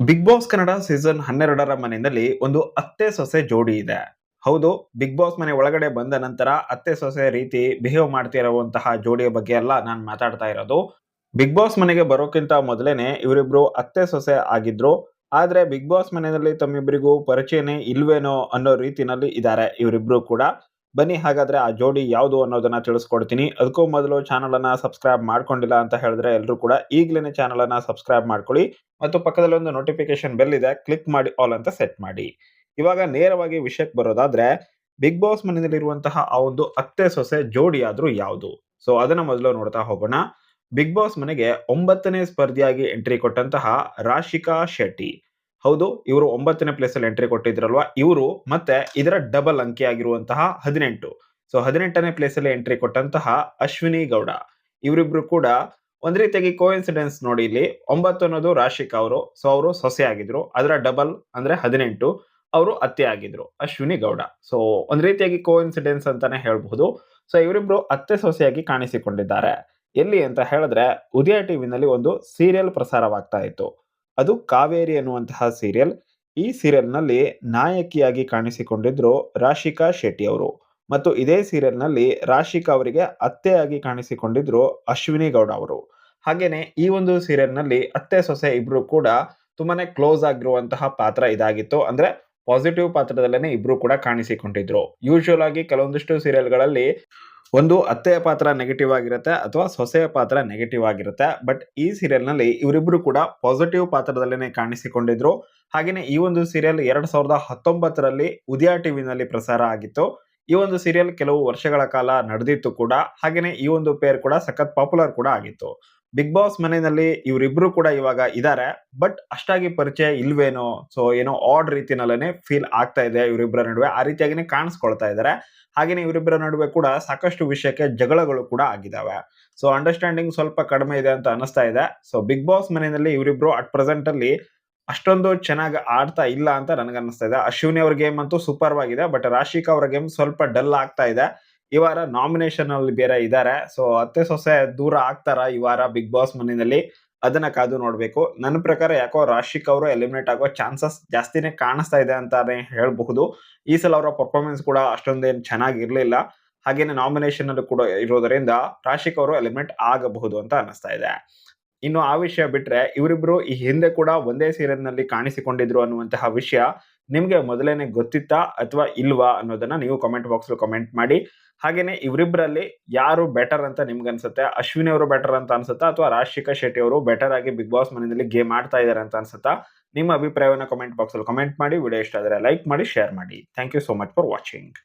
Big boss Kannada season ಹನ್ನೆರಡರ ಮನೆಯಲ್ಲಿ ಒಂದು ಅತ್ತೆ ಸೊಸೆ ಜೋಡಿ ಇದೆ. ಹೌದು ಬಿಗ್ ಬಾಸ್ ಮನೆ ಒಳಗಡೆ ಬಂದ ನಂತರ ಅತ್ತೆ ಸೊಸೆ ರೀತಿ ಬಿಹೇವ್ ಮಾಡ್ತಿರುವಂತಹ ಜೋಡಿಯ ಬಗ್ಗೆ ಎಲ್ಲ ನಾನು ಮಾತಾಡ್ತಾ ಇರೋದು. ಬಿಗ್ ಬಾಸ್ ಮನೆಗೆ ಬರೋಕ್ಕಿಂತ ಮೊದಲೇನೆ ಇವರಿಬ್ರು ಅತ್ತೆ ಸೊಸೆ ಆಗಿದ್ರು. ಆದ್ರೆ ಬಿಗ್ ಬಾಸ್ ಮನೆಯಲ್ಲಿ ತಮ್ಮಿಬ್ಬರಿಗೂ ಪರಿಚಯನೇ ಇಲ್ವೇನೋ ಅನ್ನೋ ರೀತಿನಲ್ಲಿ ಇದ್ದಾರೆ ಇವರಿಬ್ರು ಕೂಡ. ಬನ್ನಿ, ಹಾಗಾದ್ರೆ ಆ ಜೋಡಿ ಯಾವುದು ಅನ್ನೋದನ್ನ ತಿಳಿಸ್ಕೊಡ್ತೀನಿ. ಅದಕ್ಕೂ ಮೊದಲು ಚಾನಲನ್ನು ಸಬ್ಸ್ಕ್ರೈಬ್ ಮಾಡ್ಕೊಂಡಿಲ್ಲ ಅಂತ ಹೇಳಿದ್ರೆ ಎಲ್ಲರೂ ಕೂಡ ಈಗಲೇ ಚಾನಲನ್ನು ಸಬ್ಸ್ಕ್ರೈಬ್ ಮಾಡ್ಕೊಳ್ಳಿ ಮತ್ತು ಪಕ್ಕದಲ್ಲಿ ಒಂದು ನೋಟಿಫಿಕೇಶನ್ ಬೆಲ್ ಇದೆ ಕ್ಲಿಕ್ ಮಾಡಿ ಆಲ್ ಅಂತ ಸೆಟ್ ಮಾಡಿ. ಇವಾಗ ನೇರವಾಗಿ ವಿಷಯಕ್ಕೆ ಬರೋದಾದ್ರೆ ಬಿಗ್ ಬಾಸ್ ಮನೆಯಲ್ಲಿರುವಂತಹ ಆ ಒಂದು ಅತ್ತೆ ಸೊಸೆ ಜೋಡಿ ಯಾವುದು? ಸೊ ಅದನ್ನ ಮೊದಲು ನೋಡ್ತಾ ಹೋಗೋಣ. ಬಿಗ್ ಬಾಸ್ ಮನೆಗೆ ಒಂಬತ್ತನೇ ಸ್ಪರ್ಧಿಯಾಗಿ ಎಂಟ್ರಿ ಕೊಟ್ಟಂತಹ ರಾಶಿಕಾ ಶೆಟ್ಟಿ. ಹೌದು, ಇವರು ಒಂಬತ್ತನೇ ಪ್ಲೇಸ್ ಅಲ್ಲಿ ಎಂಟ್ರಿ ಕೊಟ್ಟಿದ್ರಲ್ವಾ? ಇವರು ಮತ್ತೆ ಇದರ ಡಬಲ್ ಅಂಕಿ ಆಗಿರುವಂತಹ ಹದಿನೆಂಟು. ಸೊ ಹದಿನೆಂಟನೇ ಪ್ಲೇಸ್ ಅಲ್ಲಿ ಎಂಟ್ರಿ ಕೊಟ್ಟಂತಹ ಅಶ್ವಿನಿ ಗೌಡ. ಇವರಿಬ್ರು ಕೂಡ ಒಂದ್ ರೀತಿಯಾಗಿ ಕೋಇನ್ಸಿಡೆನ್ಸ್ ನೋಡಿ ಇಲ್ಲಿ. ಒಂಬತ್ತು ಅನ್ನೋದು ರಾಶಿಕ್ ಅವರು. ಸೊ ಅವರು ಸೊಸೆ ಆಗಿದ್ರು. ಅದರ ಡಬಲ್ ಅಂದ್ರೆ ಹದಿನೆಂಟು. ಅವರು ಅತ್ತೆ ಆಗಿದ್ರು. ಅಶ್ವಿನಿ ಗೌಡ. ಸೊ ಒಂದ್ ರೀತಿಯಾಗಿ ಕೋಇನ್ಸಿಡೆನ್ಸ್ ಅಂತಾನೆ ಹೇಳ್ಬಹುದು. ಸೊ ಇವರಿಬ್ರು ಅತ್ತೆ ಸೊಸೆಯಾಗಿ ಕಾಣಿಸಿಕೊಂಡಿದ್ದಾರೆ. ಎಲ್ಲಿ ಅಂತ ಹೇಳಿದ್ರೆ ಉದಯ ಟಿವಿನಲ್ಲಿ ಒಂದು ಸೀರಿಯಲ್ ಪ್ರಸಾರವಾಗ್ತಾ ಇತ್ತು. ಅದು ಕಾವೇರಿ ಅನ್ನುವಂತಹ ಸೀರಿಯಲ್ ಈ ಸೀರಿಯಲ್ನಲ್ಲಿ ನಾಯಕಿಯಾಗಿ ಕಾಣಿಸಿಕೊಂಡಿದ್ರು ರಾಶಿಕಾ ಶೆಟ್ಟಿ ಅವರು. ಮತ್ತು ಇದೇ ಸೀರಿಯಲ್ನಲ್ಲಿ ರಾಶಿಕಾ ಅವರಿಗೆ ಅತ್ತೆಯಾಗಿ ಕಾಣಿಸಿಕೊಂಡಿದ್ರು ಅಶ್ವಿನಿ ಗೌಡ ಅವರು. ಹಾಗೇನೆ ಈ ಒಂದು ಸೀರಿಯಲ್ನಲ್ಲಿ ಅತ್ತೆ ಸೊಸೆ ಇಬ್ರು ಕೂಡ ತುಂಬಾನೇ ಕ್ಲೋಸ್ ಆಗಿರುವಂತಹ ಪಾತ್ರ ಇದಾಗಿತ್ತು. ಅಂದ್ರೆ ಪಾಸಿಟಿವ್ ಪಾತ್ರದಲ್ಲೇನೆ ಇಬ್ರು ಕೂಡ ಕಾಣಿಸಿಕೊಂಡಿದ್ರು. ಯೂಶುವಲ್ ಆಗಿ ಕೆಲವೊಂದಿಷ್ಟು ಸೀರಿಯಲ್ಗಳಲ್ಲಿ ಒಂದು ಅತ್ತೆಯ ಪಾತ್ರ ನೆಗೆಟಿವ್ ಆಗಿರುತ್ತೆ ಅಥವಾ ಸೊಸೆಯ ಪಾತ್ರ ನೆಗೆಟಿವ್ ಆಗಿರುತ್ತೆ. ಬಟ್ ಈ ಸೀರಿಯಲ್ನಲ್ಲಿ ಇವರಿಬ್ರು ಕೂಡ ಪಾಸಿಟಿವ್ ಪಾತ್ರದಲ್ಲೇನೆ ಕಾಣಿಸಿಕೊಂಡಿದ್ರು. ಹಾಗೇನೆ ಈ ಒಂದು ಸೀರಿಯಲ್ ಎರಡ್ ಸಾವಿರದ ಹತ್ತೊಂಬತ್ತರಲ್ಲಿ ಉದಯ ಟಿವಿನಲ್ಲಿ ಪ್ರಸಾರ ಆಗಿತ್ತು. ಈ ಒಂದು ಸೀರಿಯಲ್ ಕೆಲವು ವರ್ಷಗಳ ಕಾಲ ನಡೆದಿತ್ತು ಕೂಡ. ಹಾಗೇನೆ ಈ ಒಂದು ಪೇರ್ ಕೂಡ ಸಖತ್ ಪಾಪ್ಯುಲರ್ ಕೂಡ ಆಗಿತ್ತು. ಬಿಗ್ ಬಾಸ್ ಮನೆಯಲ್ಲಿ ಇವರಿಬ್ರು ಕೂಡ ಇವಾಗ ಇದ್ದಾರೆ ಬಟ್ ಅಷ್ಟಾಗಿ ಪರಿಚಯ ಇಲ್ವೇನೋ ಸೊ ಏನೋ ಆಡ್ ರೀತಿನಲ್ಲೇ ಫೀಲ್ ಆಗ್ತಾ ಇದೆ ಇವರಿಬ್ಬರ ನಡುವೆ. ಆ ರೀತಿಯಾಗಿನೇ ಕಾಣಿಸ್ಕೊಳ್ತಾ ಇದ್ದಾರೆ ಹಾಗೆಯೇ ಇವರಿಬ್ಬರ ನಡುವೆ ಕೂಡ ಸಾಕಷ್ಟು ವಿಷಯಕ್ಕೆ ಜಗಳಗಳು ಕೂಡ ಆಗಿದಾವೆ. ಸೊ ಅಂಡರ್ಸ್ಟ್ಯಾಂಡಿಂಗ್ ಸ್ವಲ್ಪ ಕಡಿಮೆ ಇದೆ ಅಂತ ಅನಿಸ್ತಾ ಇದೆ. ಸೊ ಬಿಗ್ ಬಾಸ್ ಮನೆಯಲ್ಲಿ ಇವರಿಬ್ರು ಅಟ್ ಪ್ರೆಸೆಂಟ್ ಅಲ್ಲಿ ಅಷ್ಟೊಂದು ಚೆನ್ನಾಗಿ ಆಡ್ತಾ ಇಲ್ಲ ಅಂತ ನನಗೆ ಅನಿಸ್ತಾ ಇದೆ. ಅಶ್ವಿನಿ ಅವ್ರ ಗೇಮ್ ಅಂತೂ ಸೂಪರ್ ಆಗಿದೆ ಬಟ್ ರಾಶಿಕಾ ಅವರ ಗೇಮ್ ಸ್ವಲ್ಪ ಡಲ್ ಆಗ್ತಾ ಇದೆ. ಈ ವಾರ ನಾಮಿನೇಷನ್ ಅಲ್ಲಿ ಬೇರೆ ಇದ್ದಾರೆ ಸೊ ಅತ್ತೆ ಸೊಸೆ ದೂರ ಆಗ್ತಾರ ಈ ವಾರ ಬಿಗ್ ಬಾಸ್ ಮನೆಯಲ್ಲಿ? ಅದನ್ನ ಕಾದು ನೋಡ್ಬೇಕು. ನನ್ನ ಪ್ರಕಾರ ಯಾಕೋ ರಾಶಿಕ್ ಅವರು ಎಲಿಮಿನೇಟ್ ಆಗೋ ಚಾನ್ಸಸ್ ಜಾಸ್ತಿನೇ ಕಾಣಿಸ್ತಾ ಇದೆ ಅಂತಾನೆ ಹೇಳಬಹುದು. ಈ ಸಲ ಅವರ ಪರ್ಫಾರ್ಮೆನ್ಸ್ ಕೂಡ ಅಷ್ಟೊಂದೇನು ಚೆನ್ನಾಗಿರ್ಲಿಲ್ಲ. ಹಾಗೇನೆ ನಾಮಿನೇಷನ್ ಅಲ್ಲಿ ಕೂಡ ಇರೋದರಿಂದ ರಾಶಿಕ್ ಅವರು ಎಲಿಮಿನೇಟ್ ಆಗಬಹುದು ಅಂತ ಅನಿಸ್ತಾ ಇದೆ. ಇನ್ನು ಆ ವಿಷಯ ಬಿಟ್ರೆ ಇವರಿಬ್ರು ಈ ಹಿಂದೆ ಕೂಡ ಒಂದೇ ಸೀರಿಯಲ್ನಲ್ಲಿ ಕಾಣಿಸಿಕೊಂಡಿದ್ರು ಅನ್ನುವಂತಹ ವಿಷಯ ನಿಮ್ಗೆ ಮೊದಲೇನೆ ಗೊತ್ತಿತ್ತಾ ಅಥವಾ ಇಲ್ವಾ ಅನ್ನೋದನ್ನ ನೀವು ಕಮೆಂಟ್ ಬಾಕ್ಸ್ ಕಮೆಂಟ್ ಮಾಡಿ. ಹಾಗೇನೆ ಇವರಿಬ್ಬರಲ್ಲಿ ಯಾರು ಬೆಟರ್ ಅಂತ ನಿಮ್ಗೆ ಅನ್ಸುತ್ತೆ? ಅಶ್ವಿನಿ ಅವರು ಬೆಟರ್ ಅಂತ ಅನ್ಸುತ್ತಾ ಅಥವಾ ರಾಶಿಕಾ ಶೆಟ್ಟಿ ಅವರು ಬೆಟರ್ ಆಗಿ ಬಿಗ್ ಬಾಸ್ ಮನೆಯಲ್ಲಿ ಗೇಮ್ ಆಡ್ತಾ ಇದಾರೆ ಅಂತ ಅನ್ಸುತ್ತಾ? ನಿಮ್ಮ ಅಭಿಪ್ರಾಯವನ್ನ ಕಮೆಂಟ್ ಬಾಕ್ಸ್ ಅಲ್ಲಿ ಕಮೆಂಟ್ ಮಾಡಿ. ವಿಡಿಯೋ ಇಷ್ಟ ಆದರೆ ಲೈಕ್ ಮಾಡಿ ಶೇರ್ ಮಾಡಿ. Thank you so much for watching